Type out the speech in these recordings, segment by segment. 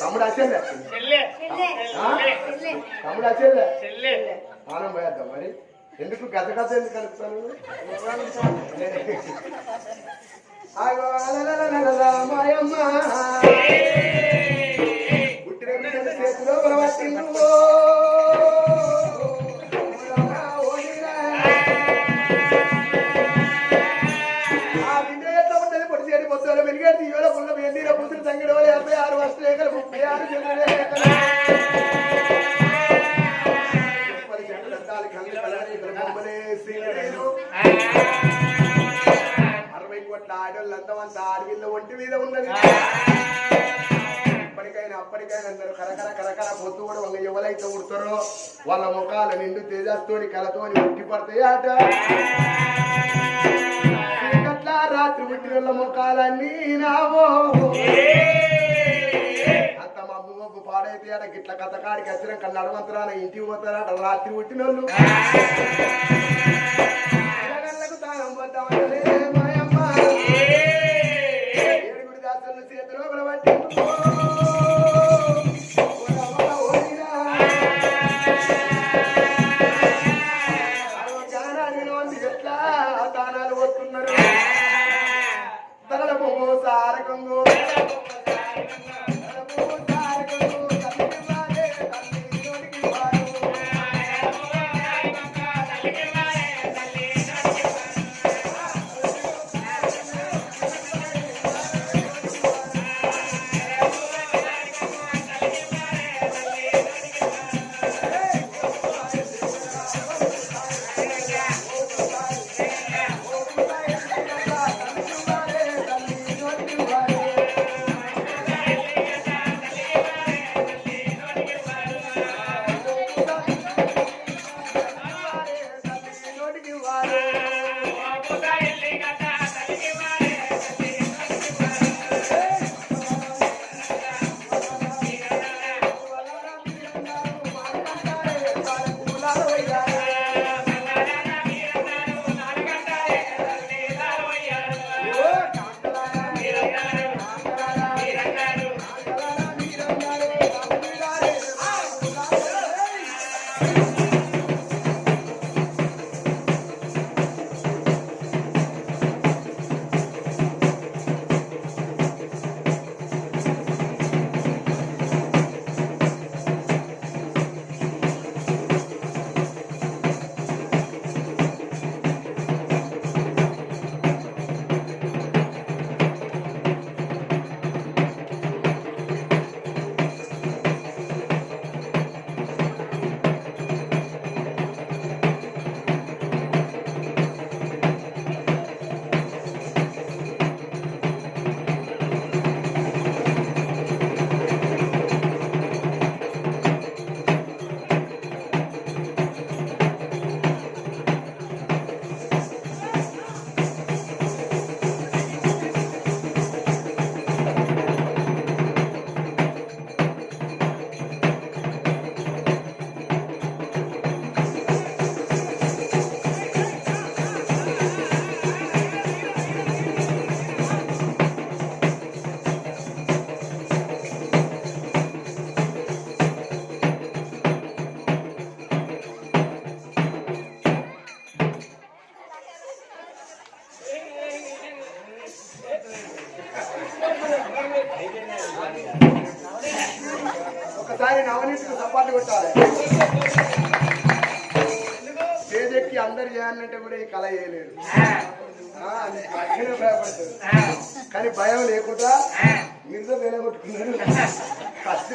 తమ్ముడు వచ్చేలే చెల్లె. ఆ? చెల్లె. తమ్ముడు వచ్చేలే చెల్లె. ఆనం పోయేద్దాం మరి. ఎందుకు గత గత ఎందుకు కలుపుతాను మాయమ్మ. పుట్టిన చేతిలో బలవట్టిండు డెబ్బై ఆరు వర్ష ముప్పై ఆరు చంద్రరేఖలు పది గంటల కళ్ళు కలరేఖలు బొమ్మలేసి అరవై కోట్ల ఆడోళ్ళు అందమంతా ఆడవిల్ల ఒంటి మీద ఉన్నది. ఇప్పటికైనా అప్పటికైనా అందరూ కరకర కరకర పొత్తు కూడా వంగ ఎవరైతే ఉడతారో వాళ్ళ ముఖాల నిండు తేజస్తోని కలతోని ఉట్టి పడతాయి ఆట. రాత్రి పుట్టిన ముఖాలన్నీ నావో ఆడ గిట్ల కథ కాడికి వచ్చిన కళ్ళు అడవంతరాన ఇంటికి పోతారట రాత్రి పుట్టిన వాళ్ళు పిల్లగాళ్ళకు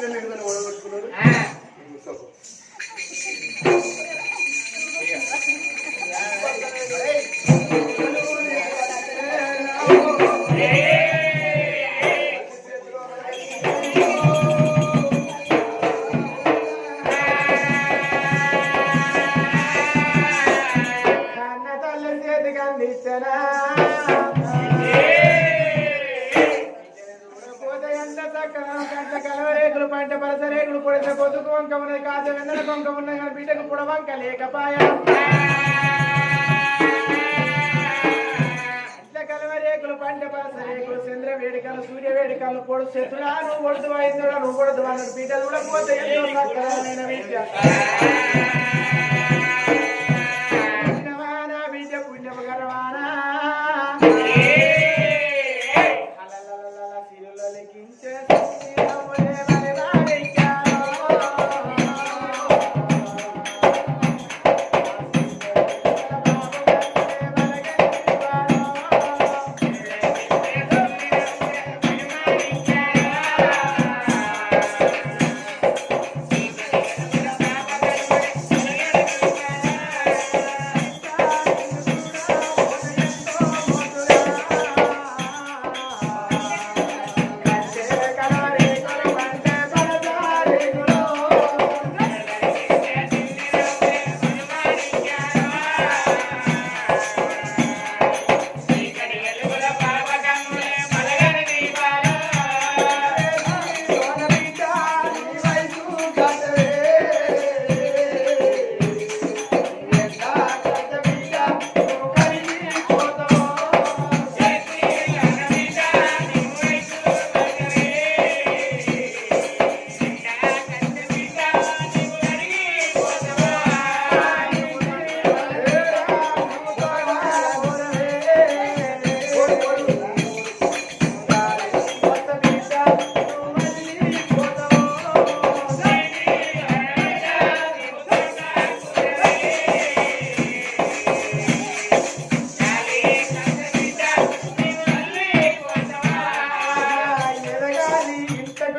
మిగతా ఓడగొట్టుకున్నారు కళ్ళు పొడు శత్రురా నువ్వు కొడుతు వైద్యుడా నువ్వు కొడుతు అన్నాడు బిడ్డలు కూడా పోతే ఎంతో విద్య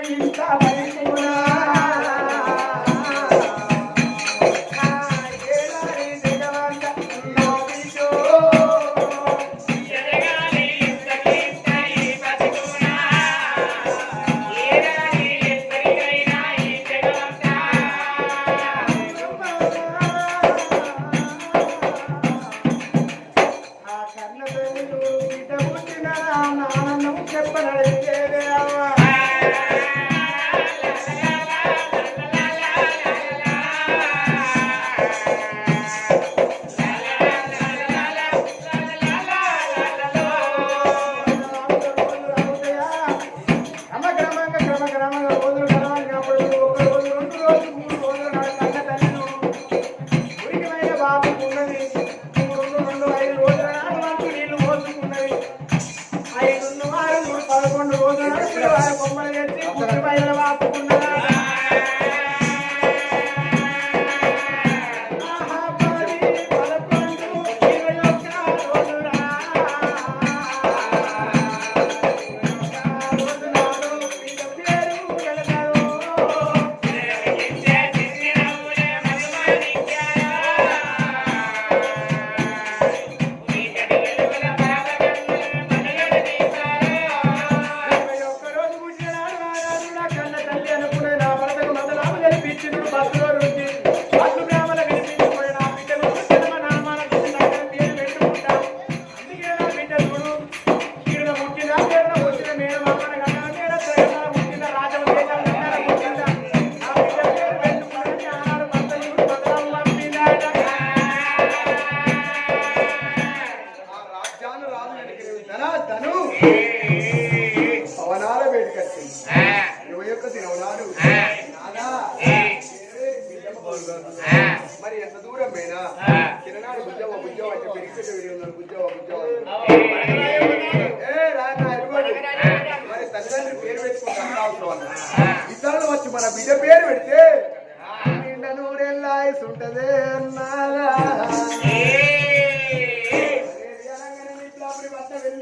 ఇంత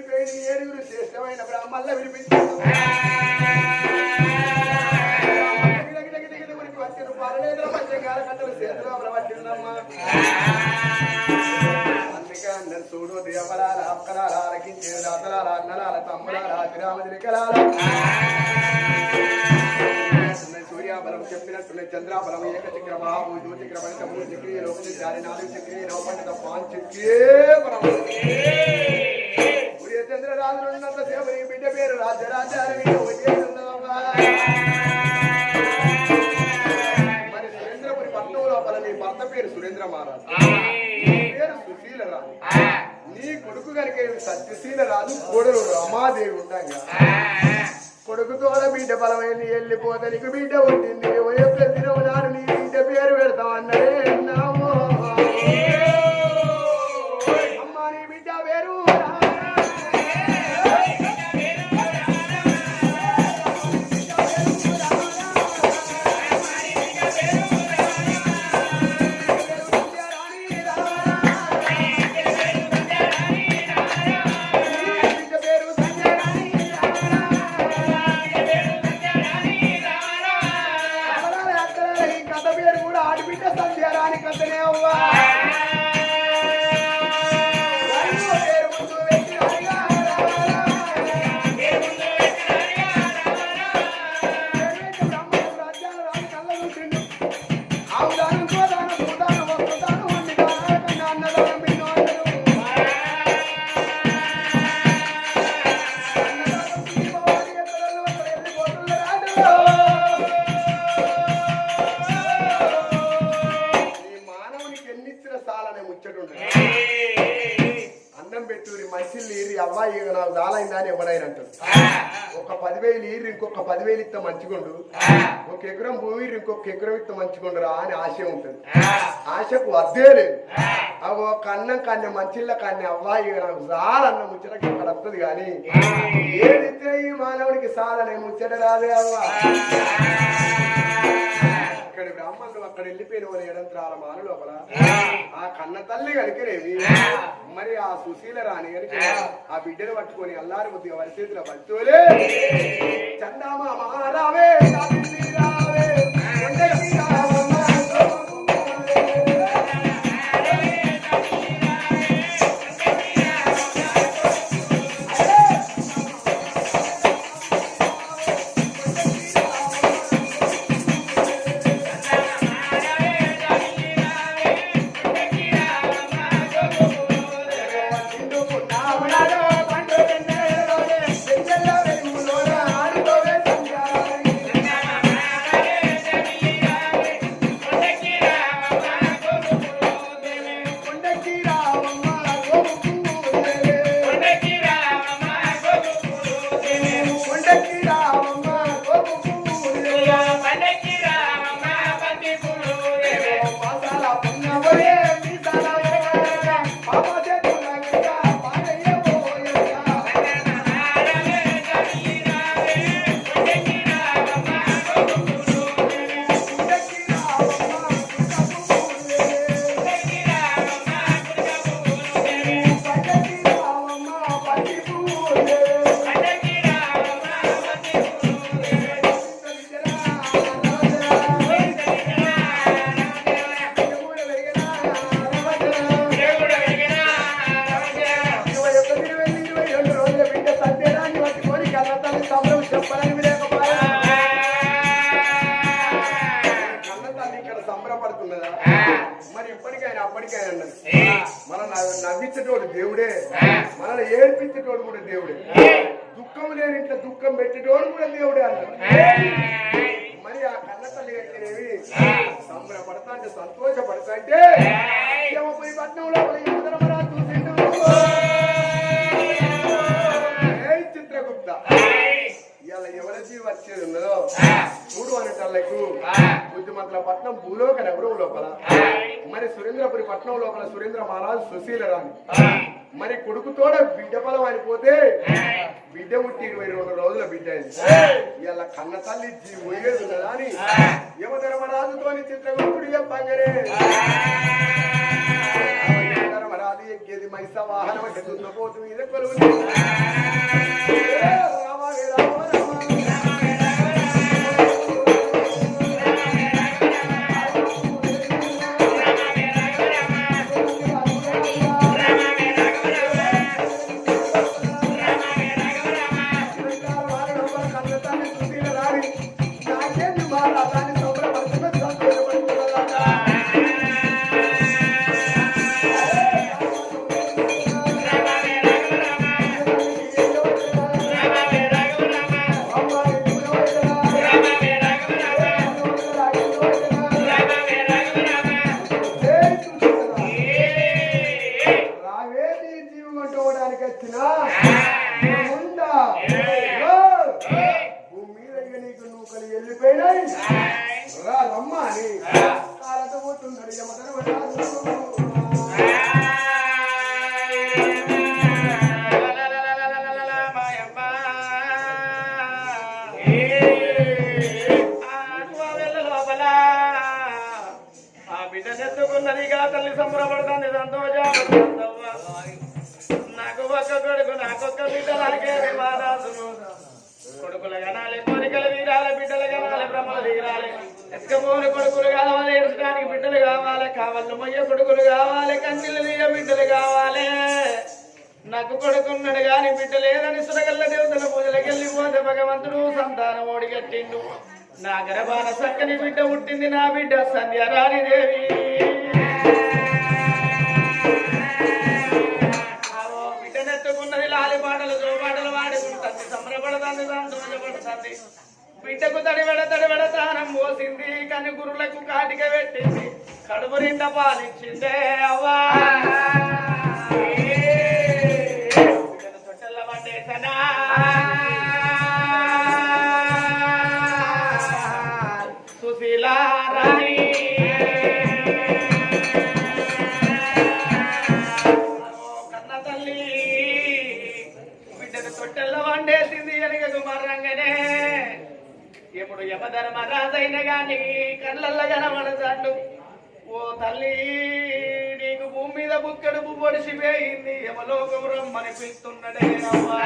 వెళ్ళిపోయింది ఏడుగురు శ్రేష్టమైన బ్రాహ్మణుల వినిపించారు. చూడు దేవలాల అక్కలాల ఆలకించే దాతలాల అన్నలాల తమ్ములాల గ్రామదిరికలాల సూర్యాబలం చెప్పినట్టున్న చంద్రాబలం ఏకచక్ర మహాభూ జ్యోతిక్ర పంచ మూడు చక్రీయ లోకటి నాలుగు చక్రీయ లోపండిత పాంచక్రియే బలం సూర్యచంద్ర రాజులున్నంత సేవ నీ బిడ్డ పేరు రాజరాజారి మరి సురేంద్రపురి పట్నం లోపల నీ భర్త పేరు సురేంద్ర మహారాజు నీ పేరు సుశీల రాజు నీ కొడుకు కనుక సత్యశీల రాజు రమాదేవి ఉండగా కొడుకుతోడ బిడ్డ బలమైంది వెళ్ళిపోతే నీకు బిడ్డ ఉంటుంది ఎప్పుడు దినవు నాడు నీ బిడ్డ పేరు పెడతాం అన్నదే ఈరి అవ్వాయి ఇక నాకు దాలైందా అని ఎవడైనా అంటాడు. ఒక పదివేలు ఈరు ఇంకొక పదివేలు ఇస్తే మంచిగుండు. ఒక ఎకరం భూమి ఇంకొక ఎకరం ఇస్తే మంచిగుండురా అని ఆశ ఉంటుంది. ఆశకు అద్దే లేదు. అవి ఒక అన్నం కన్య మంచిళ్ళ కన్య అవ్వాయి ఇక నాకు సాలన్న ముచ్చటకి ఇక్కడ వస్తుంది కానీ ఏదిస్తే ఈ మానవుడికి సాలనే ముచ్చట రాదే అవ్వా. ఇక్కడ బ్రాహ్మణులు అక్కడ వెళ్ళిపోయిన వాళ్ళు ఎడంత్రాల మాన లోపల ఆ. కన్న తల్లి కనుకనేవి మరి ఆ సుశీల రాణి కనుక ఆ. బిడ్డను పట్టుకొని అల్లారి కొద్దిగా వరి చేతిలో పట్టుకోలే చందామా రావే సావిత్రి రావే పెట్టేటోడు కూడా దేవుడే అన్నాడు మరి ఆ కన్న తల్లి కట్టినవి సంబరపడతా అంటే సంతోషపడతా అంటే యమపురి పట్నంలో చూసిండు ఏయ్ చిత్రగుప్త! ఇవాళ ఎవరి వచ్చేది ఉన్నదో మూడు అనేటళ్ళకు బుద్ధిమంతుల పట్నం భూలోక నగరం లోపల? మరి సురేంద్రపురి పట్నం లోపల సురేంద్ర మహారాజు సుశీల రాణి మరి కొడుకుతోడ బిడ్డ బలం అయిపోతే బిడ్డ పుట్టి ఇరవై రెండు రోజుల బిడ్డ అయింది. ఇలా కన్న తల్లి జీ పోయేది ఉన్నదా అని యమధర్మరాజుతోని చిత్రగుప్తుడు చెప్పంగరే ధర్మరాజు ఎక్కేది మైస వాహనం ఎదుర్కోపోతుంది ఇదే మీద బిడ్డనెత్తుకున్నదిగా తల్లి సంబరపడుతుంది సంతోషపడుతుందవ్వ నాకు ఒక్క కొడుకు నాకొక్క బిడ్డ నాకే మహారాజును కొడుకులు కనాలి కోరికలు తీరాలి బిడ్డలు కనాలి బ్రహ్మలు తీరాలి. ఎత్తుకపోని కొడుకులు కావాలి ఏడ్చడానికి బిడ్డలు కావాలి కావాలి మొయ్య కొడుకులు కావాలి కన్నీళ్ళు తీయ బిడ్డలు కావాలి. నాకు కొడుకున్నాడు కానీ బిడ్డ లేదని సురగల్ల దేవతల పూజలకెళ్ళిపోతే భగవంతుడు సంతానం ఓడిగట్టిండు నా గర్భాన చక్కని బిడ్డ పుట్టింది నా బిడ్డ సంధ్యారాణి దేవి. ఆవో బిడ్డనెత్తుకున్నది లాలి పాటలు జోపాటలు వాడుకుంటుంది సంబరపడతాను సంతోషపడుతుంది. బిడ్డకు తడివెడ తడివెడ తానం పోసింది. కని గురులకు కాటిక పెట్టింది. కడుపు నిండా పాలించిందే అవ్వా. కన్న తల్లి వండేసింది యమధర్మరాజైన గాని కళ్ళల్లో కనబడతాడు ఓ తల్లి నీకు భూమి మీద బుక్కడు పొడిసి యమలోకం రమ్మనిపిస్తున్నాడే అమ్మా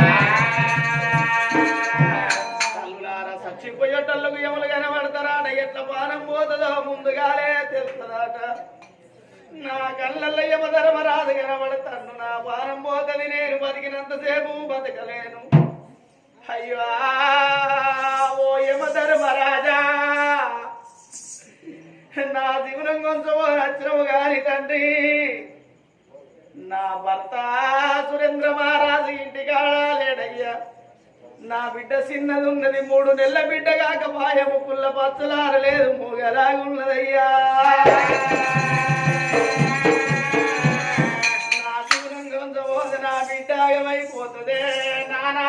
చిప్పజొట్టలకు చచ్చిపోయేటోళ్ళకు ఎవరు కనబడతారా ఎట్ల పానం పోతుందో ముందుగాలే తెలుస్తుందట. నా కళ్ళల్లో యమధర్మరాజు కనబడతాను. నా పానం పోతుంది నేను బతికినంతసేపు బతకలేను. అయ్యో ఓ యమధర్మరాజా నా జీవనం కొంచెం నచ్చవు గాని తండ్రి. నా భర్త నా బిడ్డ చిన్నది ఉన్నది మూడు నెలల బిడ్డ కాక పాయము పుల్ల పచ్చలారలేదు మూగలాగున్నదయ్యా. నా దూరం కొంచెం నా బిడ్డ ఆగమైపోతుందే నానా.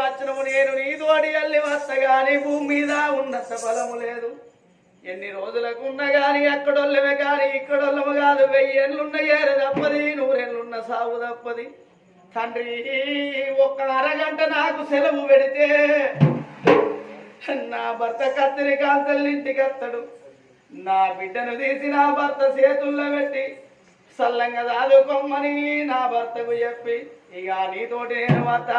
వచ్చినము నేను నీ తోడి వెళ్ళి వస్త గాని భూమి మీద ఉన్నంత బలము లేదు. ఎన్ని రోజులకు ఉన్నా గాని అక్కడొల్లమే కానీ ఇక్కడొల్లము కాదు. వెయ్యేళ్ళున్న ఏరు తప్పది నూరేళ్ళున్న సాగు తప్పది. తండ్రి ఒక్క అరగంట నాకు సెలవు పెడితే నా భర్త కత్తిరి కాంతలు ఇంటికి వస్తాడు. నా బిడ్డను తీసి నా భర్త చేతుల్లో పెట్టి సల్లంగా దాదుకోమని నా భర్తకు చెప్పి ఇక నీతోటి నేను? వస్తా